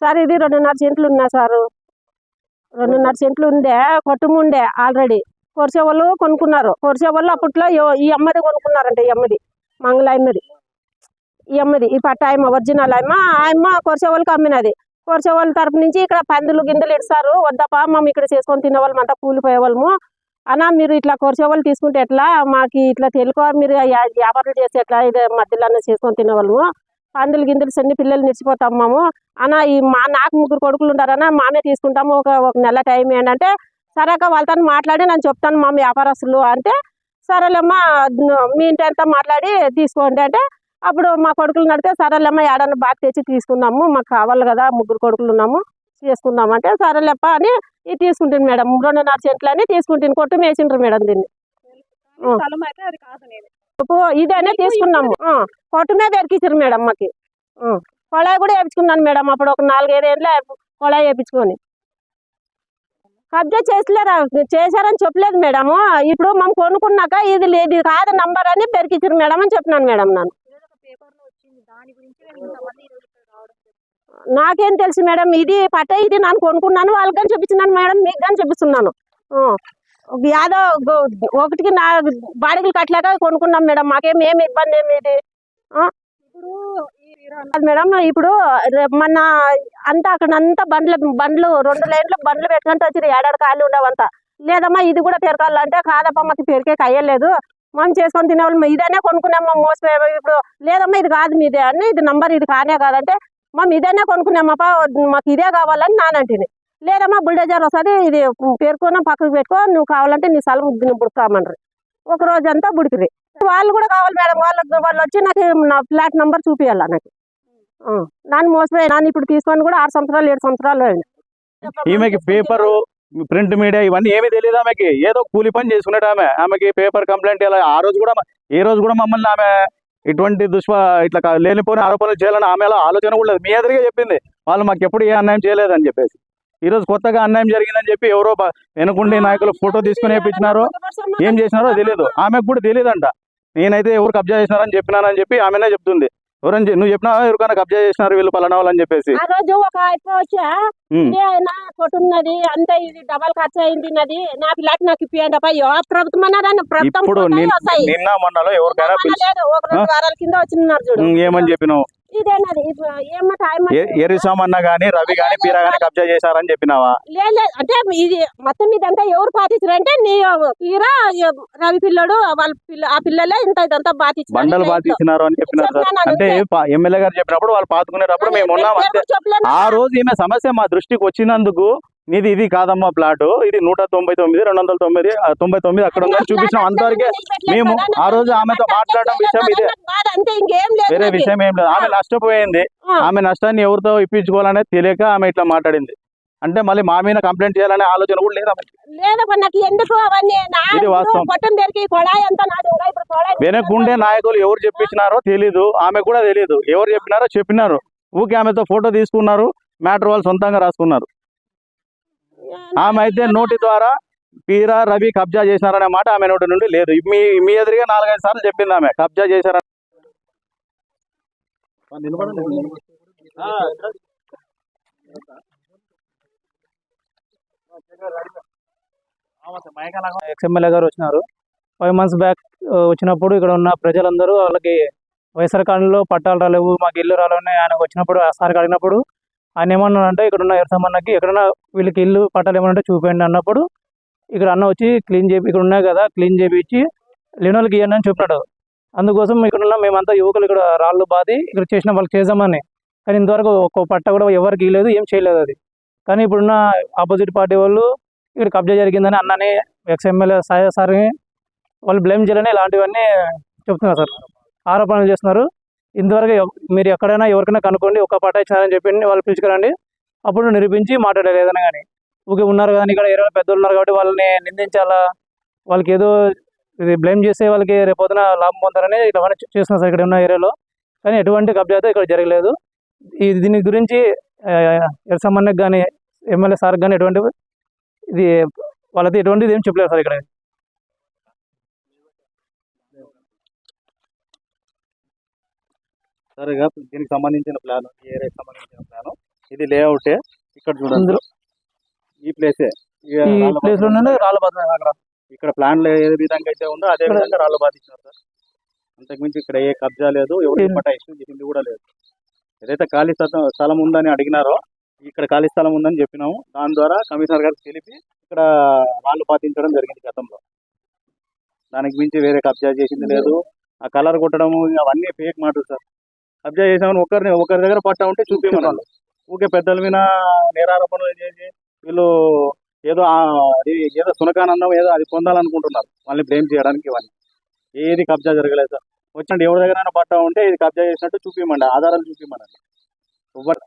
Sir ఇది రెండున్నర సెంట్లు ఉన్నా సారు. రెండున్నర సెంట్లు ఉండే కొట్టుము ఉండే ఆల్రెడీ. కొరిసే వాళ్ళు కొనుక్కున్నారు. కొరిసే వాళ్ళు అప్పట్లో ఈ అమ్మది కొనుక్కున్నారంట ఈ అమ్మది. మంగళ అమ్మది ఈ అమ్మది ఈ పట్ట ఆయమ్మ ఒరిజినల్ ఆయమ్మ. ఆయమ్మ అమ్మ కొరిసే వాళ్ళకి అమ్మినది. కొరిసే వాళ్ళ తరపు నుంచి ఇక్కడ పందులు గిందెలు ఇస్తారు. వద్దపా మేము ఇక్కడ చేసుకొని తినేవాళ్ళం అంతా కూలిపోయేవాళ్ళము. అన్నా మీరు ఇట్లా కొరిసే వాళ్ళు తీసుకుంటే ఎట్లా? మాకు ఇట్లా తెలుగు మీరు యా- వ్యాపారం చేస్తే ఎట్లా? ఇది మధ్యలో చేసుకొని తినేవాళ్ళము. పందులు గిందులు సన్ని పిల్లలు నిలిచిపోతాం మేము అన్న ఈ మా నాకు ముగ్గురు కొడుకులు ఉంటారన్న మామే తీసుకుంటాము ఒక ఒక నెల టైం ఏంటంటే సరే అక్క వాళ్ళతో మాట్లాడి నేను చెప్తాను మా వ్యాపారస్తులు అంటే సరేలేమ్మా మీ ఇంటి అంతా మాట్లాడి తీసుకోండి అంటే అప్పుడు మా కొడుకులు నడితే సరేలేమ్మా ఏడన్నా బాగా తెచ్చి తీసుకుందాము మాకు కావాలి కదా ముగ్గురు కొడుకులు ఉన్నాము చేసుకుందాం అంటే సరేలేప్ప అని ఇది తీసుకుంటుంది మేడం. రెండున్నర సెంట్లు అని తీసుకుంటుంది కొట్టు వేసిండ్రు మేడం దీన్ని. ఇదనే తీసుకున్నాము. ఆ, కొట్టు మీద ఎరికిచ్చారు మేడం మాకి. కొళాయి కూడా వేపించుకున్నాను మేడం అప్పుడు ఒక నాలుగైదు ఏళ్ళ కొళాయి వేపించుకొని కబ్జా చేసలేరా చేశారని చెప్పలేదు మేడం ఇప్పుడు మనం కొనుక్కున్నాక ఇది లేదు కాదు నంబర్ అని పెరికిచ్చారు మేడం అని చెప్పినాను మేడం నేను. ఈరోజు ఒక పేపర్లో వచ్చింది దాని గురించి నేను ఇంతమంది ఈరోజు ఇక్కడ రావడం జరిగింది. నాకేం తెలుసు మేడం ఇది పట్ట ఇది నేను కొనుక్కున్నాను వాళ్ళకి కానీ చూపించినాను మేడం మీకు కానీ చూపిస్తున్నాను యాదో ఒకటికి నా బాడిగలు కట్టలేక కొనుక్కున్నాం మేడం. మాకేం ఏమి ఇబ్బంది ఏమి ఇది ఇప్పుడు మేడం ఇప్పుడు మన మొన్న అంతా అక్కడ అంతా బండ్లు బండ్లు రెండు లైన్లు బండ్లు పెట్టుకుంటూ వచ్చి ఏడాడు కాళ్ళు ఉండవంతా. లేదమ్మా ఇది కూడా పెరకాలంటే కాదమ్మా మాకు పెరికే కయ్యలేదు. మనం చేసుకొని తినేవాళ్ళు. ఇదేనే కొనుక్కున్నామ్మా మోసపోయా ఇప్పుడు లేదమ్మా ఇది కాదు మీదే అని ఇది నంబర్ ఇది కానే కాదంటే మేము ఇదేనే కొనుక్కున్నామప్పా మాకు ఇదే కావాలని నానంటిని. లేదమ్మా బుల్డేజర్ వస్తుంది ఇది పేర్కొన పక్కకు పెట్టుకో నువ్వు కావాలంటే నీ స్థలం బుడకామన్నారు ఒక రోజంతా బుడికిరి. వాళ్ళు కూడా కావాలి మేడం వాళ్ళకి వాళ్ళు వచ్చి నాకు నా ఫ్లాట్ నంబర్ చూపించాల నాకు. ఆ, నన్ను మోసపోయి నన్ను ఇప్పుడు తీసుకొని కూడా ఆరు సంవత్సరాలు ఏడు సంవత్సరాలు అయింది. ఈమెకి పేపరు ప్రింట్ మీడియా ఇవన్నీ ఏమీ తెలియదు ఆమెకి. ఏదో కూలి పని చేసుకునేట ఆమె. ఆమెకి పేపర్ కంప్లైంట్ ఇలా ఆ రోజు కూడా ఏ రోజు కూడా మమ్మల్ని ఆమె ఇటువంటి దుష్ప ఇట్లా కా- లేనిపోయిన ఆరోపణలు చేయాలని ఆమెలో ఆలోచన కూడా లేదు. మీ ఎదురుగా చెప్పింది. వాళ్ళు మాకు ఎప్పుడు ఏ అన్యాయం చేయలేదని చెప్పేసి. ఈ రోజు కొత్తగా అన్యాయం జరిగిందని చెప్పి ఎవరో వెనుకుండి నాయకులు ఫోటో తీసుకుని వేయించినారో ఏం చేసినారో తెలియదు ఆమెకు కూడా తెలియదంట నేనైతే ఎవరు కబ్జా చేసినారని చెప్పినానని చెప్పి ఆమెనే చెప్తుంది. ఎవరని నువ్వు చెప్పినావా? ఎవరికైనా కబ్జా చేసినారు వీళ్ళు పలానా వాళ్ళు అని చెప్పేసి. ఆ రోజు ఒక ఆయన వచ్చా కొట్టున్నది అంతే ఇది డబల్ ఖర్చు అయింది నది నా పిల్లకి నాకు ఇప్పియండి ప్రభుత్వం అన్నదాన్ని ప్రభుత్వం. నిన్న మొన్నలో ఎవరికైనా మొన్న పిలిచి లేదు ఒక రెండు వారాల కింద వచ్చినారు చూడు. ఏమని చెప్పినావు? ఎరిసామన్న గాని రవి గాని పీరా గాని కబ్జా చేశారని చెప్పినావా? లేదు. అంటే ఇది మొత్తం ఇదంతా ఎవరు పాటించారంటే నీ తీరా రవి పిల్లడు వాళ్ళ పిల్ల ఆ పిల్లలే ఇంత ఇదంతా బాతించారు బండలు బాధించినారు అని చెప్పినారు అంటే ఎమ్మెల్యే గారు చెప్పినప్పుడు వాళ్ళు పాతుకునేటప్పుడు మేము ఉన్నాం ఆ రోజు ఈమె సమస్య మా దృష్టికి వచ్చినందుకు నీది ఇది కాదమ్మా ప్లాట్ ఇది నూట తొంభై తొమ్మిది రెండు వందల తొమ్మిది తొంభై తొమ్మిది అక్కడ ఉందని చూపించాం. అంతవరకే మేము ఆ రోజు ఆమెతో మాట్లాడడం విషయం ఇదే. వేరే. విషయం ఏం లేదు. ఆమె నష్టపోయింది. ఆమె నష్టాన్ని ఎవరితో ఇప్పించుకోవాలనేది తెలియక ఆమె ఇట్లా మాట్లాడింది. అంటే మళ్ళీ మా మీద కంప్లైంట్ చేయాలనే ఆలోచన కూడా లేదు. లేదప్ప నాకు ఎందుకు అవన్నీ? నా ఇది వాస్తవం. వెనకుండే నాయకులు ఎవరు చెప్పించినారో తెలీదు. ఆమె కూడా తెలీదు. ఎవరు చెప్పినారో చెప్పినారు. ఊకే ఆమెతో ఫోటో తీసుకున్నారు. మ్యాటర్ వాళ్ళు సొంతంగా రాసుకున్నారు. ఆమె అయితే నోటి ద్వారా పీరా రవి కబ్జా చేసినారనే మాట ఆమె నోటి నుండి లేదు. మీ మీ ఎదురుగా నాలుగైదు సార్లు చెప్పింది ఆమె కబ్జా చేశారని. ఎక్స్ఎమ్మెల్యే గారు వచ్చినారు. ఫైవ్ మంత్స్ బ్యాక్ వచ్చినప్పుడు ఇక్కడ ఉన్న ప్రజలందరూ వాళ్ళకి వైఎస్ఆర్ కాలంలో పట్టాలు రాలేవు మాకు ఇల్లు రాలేవని ఆయన వచ్చినప్పుడు ఆ సార్కి అడిగినప్పుడు ఆయన ఏమన్నాడంటే ఇక్కడ ఉన్న ఎరసమ్మన్నకి ఎక్కడన్నా వీళ్ళకి ఇల్లు పట్టాలు ఏమన్నా ఉంటే అన్నప్పుడు ఇక్కడ అన్న వచ్చి క్లీన్ చేపి ఇక్కడ ఉన్నాయి కదా క్లీన్ చేపించి లేని వాళ్ళకి ఇవ్వండి అని చెప్పినాడు. అందుకోసం ఇక్కడ ఉన్న మేమంతా యువకులు ఇక్కడ రాళ్ళు బాది ఇక్కడ చేసిన వాళ్ళకి చేద్దామని. కానీ ఇంతవరకు ఒక్క పట్ట కూడా ఎవరికి ఇవ్వలేదు ఏం చేయలేదు అది. కానీ ఇప్పుడున్న ఆపోజిట్ పార్టీ వాళ్ళు ఇక్కడ కబ్జా జరిగిందని అన్నని ఎక్స్ ఎమ్మెల్యే సాయ సార్ని వాళ్ళు బ్లేమ్ చేయాలని ఇలాంటివన్నీ చెప్తున్నారు సార్. ఆరోపణలు చేస్తున్నారు. ఇంతవరకు మీరు ఎక్కడైనా ఎవరికైనా కనుక్కోండి ఒక పట్ట ఇచ్చినారని చెప్పి వాళ్ళు పిలుచుకురండి. అప్పుడు నిరూపించి మాట్లాడారు ఏదైనా కానీ. ఊకే ఉన్నారు కానీ ఇక్కడ ఇరవై పెద్దలు ఉన్నారు కాబట్టి వాళ్ళని నిందించాలా? వాళ్ళకి ఏదో ఇది బ్లేమ్ చేసే వాళ్ళకి రేపొద్దున లాభం పొందారని ఇవన్నీ చేస్తున్నారు సార్ ఇక్కడ ఉన్న ఏరియాలో. కానీ ఎటువంటి కబ్జా ఇక్కడ జరగలేదు. ఈ దీని గురించి ఎర్సమ్మన్నకి కానీ ఎమ్మెల్యే సార్కి కానీ ఎటువంటి ఇది వాళ్ళతో ఎటువంటిది ఏం చెప్పలేదు సార్ ఇక్కడ. సరిగా దీనికి సంబంధించిన ప్లాన్ ఈ ఏరియాకి సంబంధించిన ప్లాన్. ఇది లేఅవుటే ఇక్కడ చూడండి. ఈ ప్లేసే ఈ ప్లేస్ బాధ లోనే రాళ్ళ బాధ అక్కడ. ఇక్కడ ప్లాన్ ఏ విధంగా అయితే ఉందో అదే విధంగా రాళ్ళు బాధించారు సార్. అంతకుమించి ఇక్కడ ఏ కబ్జా లేదు ఎవరు పట్టా చేసింది కూడా లేదు. ఏదైతే ఖాళీ స్థలం స్థలం ఉందని అడిగినారో ఇక్కడ ఖాళీ స్థలం ఉందని చెప్పినాము. దాని ద్వారా కమిషనర్ గారికి తెలిపి ఇక్కడ రాళ్ళు పాతించడం జరిగింది గతంలో. దానికి మించి వేరే కబ్జా చేసింది లేదు. ఆ కలర్ కొట్టడము అవన్నీ ఫేక్ మాటలు సార్. కబ్జా చేసామని ఒకరిని ఒకరి దగ్గర పట్టా ఉంటే చూపించాలి ఊకే పెద్దల మీద నేరారోపణలు చేసి వీళ్ళు ఏదో అది ఏదో సునకానందం ఏదో అది పొందాలనుకుంటున్నారు. వాళ్ళని బ్లేమ్ చేయడానికి ఇవన్నీ. ఏది కబ్జా జరగలేదు సార్. వచ్చినట్టు ఎవరి దగ్గర పట్టా ఉంటే ఇది కబ్జా చేసినట్టు చూపించమండి ఆధారాలు చూపించమనండి ఎవరు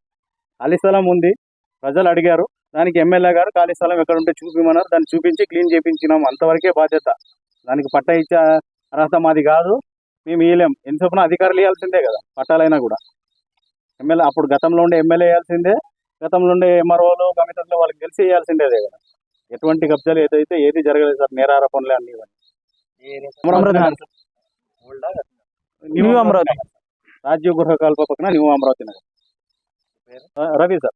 ఖాళీ స్థలం ఉంది. ప్రజలు అడిగారు. దానికి ఎమ్మెల్యే గారు ఖాళీ స్థలం ఎక్కడ ఉంటే చూపించమన్నారు దాన్ని చూపించి క్లీన్ చేయించినాం అంతవరకే బాధ్యత. దానికి పట్టా ఇచ్చే అర్హత మాది కాదు. మేము ఇవ్వలేం ఎంత చొప్పున అధికారులు ఇవ్వాల్సిందే కదా పట్టాలైనా కూడా. ఎమ్మెల్యే అప్పుడు గతంలో ఉండే ఎమ్మెల్యే వేయాల్సిందే గతంలో ఉండే ఎంఆర్ఓలు కమిషనర్లు వాళ్ళకి తెలిసి వేయాల్సిందేదే కదా. ఎటువంటి కబ్జాలు ఏదైతే ఏది జరగలేదు సార్ నేరారోపణలే అన్ని. న్యూ అమరావతి. రాజీవ్ గృహ కల్ప పక్కన న్యూ అమరావతి నగర్. రవి సార్.